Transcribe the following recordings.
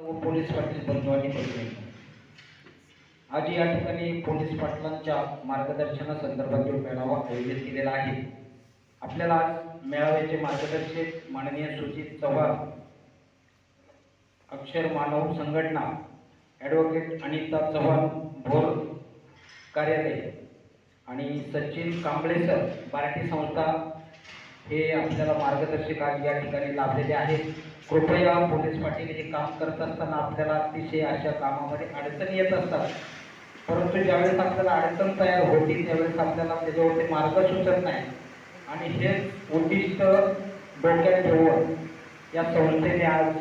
व पोलीस पाटील बंधूंनी बघितले आज या ठिकाणी पोलीस पाटलांच्या मार्गदर्शनासंदर्भातील मेळावा आयोजित केलेला आहे आपल्याला आज मेळाव्याचे मार्गदर्शक माननीय सुजित चव्हाण अक्षर मानव संघटना ॲडव्होकेट अनिता चव्हाण भोर कार्यालय आणि सचिन कांबळेसर मराठी संस्था हे आपल्याला मार्गदर्शक आज या ठिकाणी लाभलेले आहेत. कृपया पोलीस पाटील हे काम करत असताना आपल्याला अतिशय अशा कामामध्ये अडचणी येत असतात. परंतु ज्यावेळेस आपल्याला अडचण तयार होती त्यावेळेस आपल्याला त्याच्यावरती मार्ग सुचत नाही. आणि हे उद्दिष्ट डोक्यात ठेवून या संस्थेने आज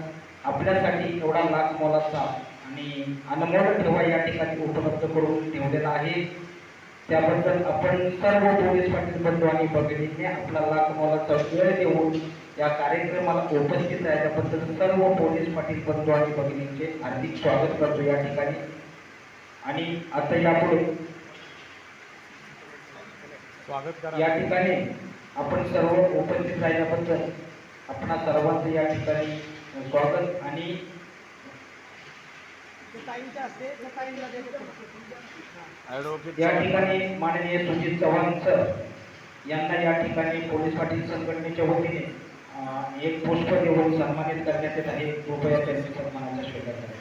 आपल्यासाठी एवढा लाख मोलाचा आणि अनमोल ठेवा या ठिकाणी उपलब्ध करून ठेवलेला आहे. त्याबद्दल आपण सर्व पोलीस पाटील बंधू आणि भगिनींनी आपला लाख मोलाचा वेळ देऊन या उपस्थित राहिल्याबद्दल सर्व पोलीस पाटील बंधू आणि भगिनींचे हार्दिक स्वागत करतो या ठिकाणी. आणि आता यापुढे स्वागत करा. या ठिकाणी आपण सर्व उपस्थित राहिल्याबद्दल आपणा सर्वांचं या ठिकाणी स्वागत आणि या ठिकाणी माननीय सुजित चव्हाण सर यांना या ठिकाणी पोलीस पाटील संघटनेच्या वतीने एक पुष्प देऊन सन्मानित करण्यात येत आहे. कृपया त्यांनी सन्मानाचा स्वीकार करायचा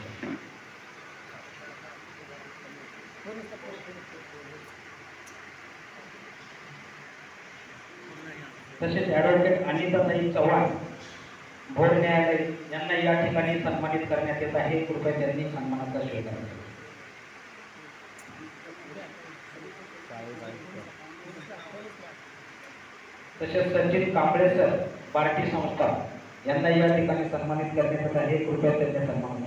तसेच ॲडव्होकेट अनिताताई चव्हाण भोर न्यायालय यांना या ठिकाणी सन्मानित करण्यात येत आहे. कृपया त्यांनी सन्मानाचा स्वीकार करायचा तसेच सचिन कांबळे सर पार्टी संस्था यांना या ठिकाणी सन्मानित करण्यात आहे कृपया त्यांच्या सन्मानाचा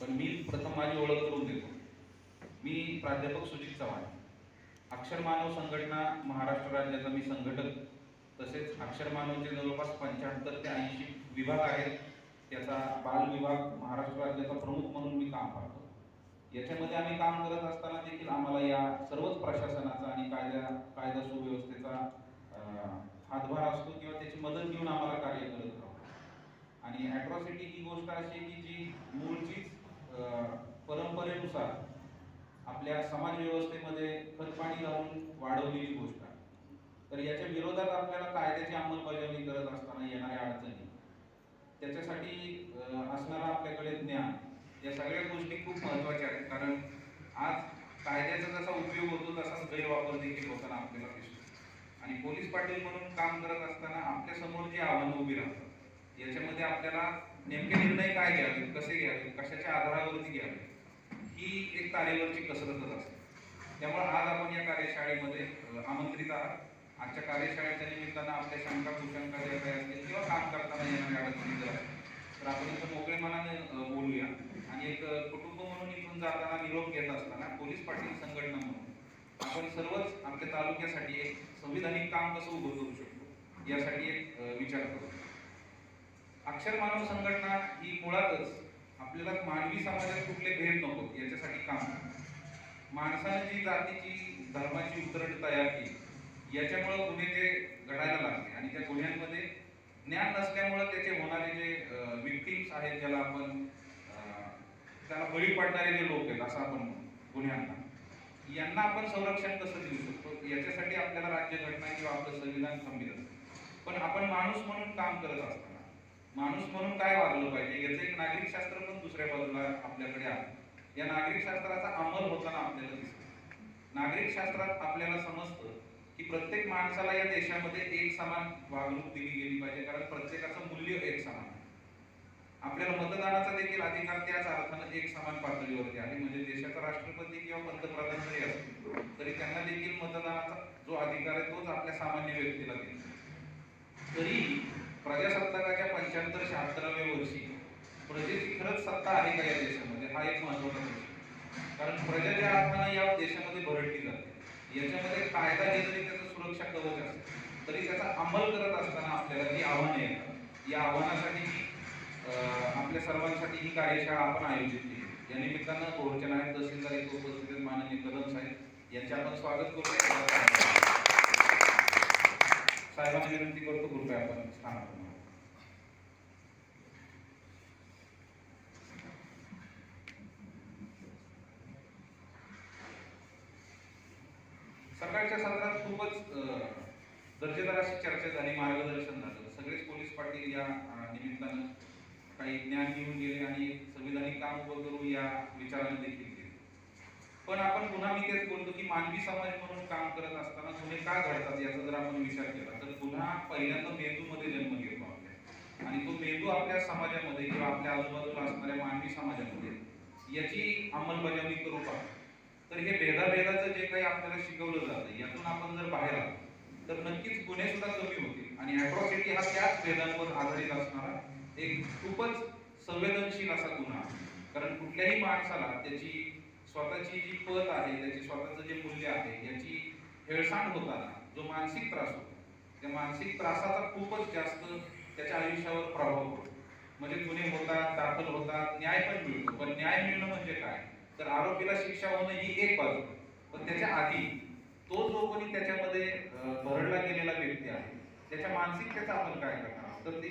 पण मी प्रथम माझी ओळख करून देतो. मी प्राध्यापक सुजित चव्हाण. अक्षर मानव संघटना महाराष्ट्र राज्याचा मी संघटक. तसेच अक्षर मानवचे जवळपास पंच्याहत्तर ते ऐंशी विभाग आहेत. त्याचा बाल विभाग महाराष्ट्र राज्याचा प्रमुख म्हणून मी काम पाहतो. याच्यामध्ये आम्ही काम करत असताना देखील आम्हाला या सर्वच प्रशासनाचा आणि कायदा कायदा सुव्यवस्थेचा अं, हातभार असतो किंवा त्याची मदत घेऊन आम्हाला कार्य करत राहतो आणि ॲट्रॉसिटी ही गोष्ट अशी की जी मूळचीच अं, परंपरेनुसार आपल्या समाज व्यवस्थेमध्ये खतपाणी घालून वाढवलेली गोष्ट आहे. तर याच्या विरोधात आपल्याला कायद्याची अंमलबजावणी करत असताना येणाऱ्या अडचणी. त्याच्यासाठी असणारा आपल्याकडे ज्ञान. या सगळ्या गोष्टी खूप महत्त्वाच्या आहेत. कारण आज कायद्याचा जसा उपयोग होतो तसाच गैरवापर देखील होताना आपल्याला दिसतो. आणि पोलीस पाटील म्हणून काम करत असताना आपल्यासमोर जी आव्हानं उभी राहतात याच्यामध्ये आपल्याला नेमके निर्णय काय घ्यावे कसे घ्यावे कशाच्या आधारावरती घ्यावे ही एक तारेवरची कसरतच असते. त्यामुळे आज आपण या कार्यशाळेमध्ये आमंत्रित आहात. आजच्या कार्यशाळेच्या निमित्तानं आपल्या शंका कुशंका ज्या काही असतील किंवा काम करताना येणाऱ्या अडचणी जर असतील तर आपण इथं मोकळे मनाने म्हणून इथून जाताना निरोप घेत असताना पोलीस पाटील संघटना म्हणून आपण सर्वच आमच्या तालुक्यासाठी एक संविधानिक काम कसं उभं करू शकतो यासाठी एक विचार करू. अक्षर मानव संघटना ही मुळातच आपल्याला मानवी समाजात कुठले भेद नको याच्यासाठी काम माणसाने जी जातीची धर्माची उतरंड तयार केली याच्यामुळं गुन्हे ते घडायला लागले आणि त्या गुन्ह्यांमध्ये ज्ञान नसल्यामुळं त्याचे होणारे जे विक्टिम्स आहेत ज्याला आपण त्याला बळी पडणारे जे लोक आहेत असं आपण गुन्ह्यांना. यांना आपण संरक्षण कसं देऊ शकतो? याच्यासाठी आपल्याला राज्यघटना किंवा आपलं संविधान खंबीर असतं पण आपण माणूस म्हणून काम करत असताना माणूस म्हणून काय वागलं पाहिजे? याचं एक नागरिक शास्त्र पण दुसऱ्या बाजूला आपल्याकडे आहे. या नागरिक शास्त्राचा अंमल होताना आपल्याला दिसतो. नागरिक शास्त्रात आपल्याला समजतं की प्रत्येक माणसाला या देशामध्ये एक समान वागणूक दिली गेली पाहिजे कारण प्रत्येकाचं मूल्य एक समान आहे. आपल्याला मतदानाचा देखील अधिकार त्याच अर्थानं एक समान पातळीवरती आहे. म्हणजे देशाचा राष्ट्रपती किंवा पंतप्रधान जरी असतो तरी त्यांना देखील मतदानाचा जो अधिकार आहे तोच आपल्या सामान्य व्यक्तीला देतो तरी प्रजासत्ताकाच्या पंच्याहत्तर शहात्तराव्या वर्षी प्रजेची खरंच सत्ता आहे का या देशामध्ये? हा एक महत्त्वाचा प्रश्न. कारण प्रजा ज्या अर्थानं या देशामध्ये भरडली जाते याच्यामध्ये कायदा हे जरी त्याचं सुरक्षा कवच असते. तरी त्याचा अंमल करत असताना आपल्याला ही आव्हानं येतात या आव्हानासाठी आपल्या सर्वांसाठी ही कार्यशाळा आपण आयोजित केली. या निमित्तानं कोरोच्या नायक तहसीलदार येथे उपस्थित माननीय कदम साहेब यांचे आपण स्वागत करू. साहेबांना विनंती करतो कृपया आपण स्थानावर सकाळच्या सत्रात खूपच दर्जेदार अशी चर्चा झाली मार्गदर्शन झालं. सगळेच पोलीस पाटील या निमित्तानं काही ज्ञान घेऊन गेले आणि संविधानिक काम उभं करून या विचाराने देखील गेले. पण आपण पुन्हा मी तेच बोलतो की मानवी समाज म्हणून काम करत असताना गुन्हे का घडतात याचा जर आपण विचार केला तर पुन्हा पहिल्यांदा मेंदूमध्ये जन्म घेतो आपल्या. आणि तो मेंदू आपल्या समाजामध्ये किंवा आपल्या आजूबाजूला असणाऱ्या मानवी समाजामध्ये याची अंमलबजावणी करू पाहतो. तर हे भेदाभेदाचं जे काही आपल्याला शिकवलं जातं यातून आपण जर बाहेर आलो तर नक्कीच गुन्हे सुद्धा कमी होतील. आणि अॅट्रॉसिटी हा त्याच भेदांवर आधारित असणारा एक खूपच संवेदनशील असा गुन्हा. कारण कुठल्याही माणसाला त्याची स्वतःची जी पत आहे त्याची स्वतःचं जे मूल्य आहे याची हेळसांड होताना जो मानसिक त्रास होतो त्या मानसिक त्रासाचा खूपच जास्त त्याच्या आयुष्यावर प्रभाव पडतो. म्हणजे गुन्हे होतात दाखल होतात न्याय पण मिळतो. पण न्याय मिळणं म्हणजे काय? तर आरोपीला शिक्षा होणं ही एक बाजू. पण त्याच्या आधी तो जो कोणी त्याच्यामध्ये भरडला गेलेला व्यक्ती आहे त्याच्या मानसिकतेचा आपण काय करणार तर ती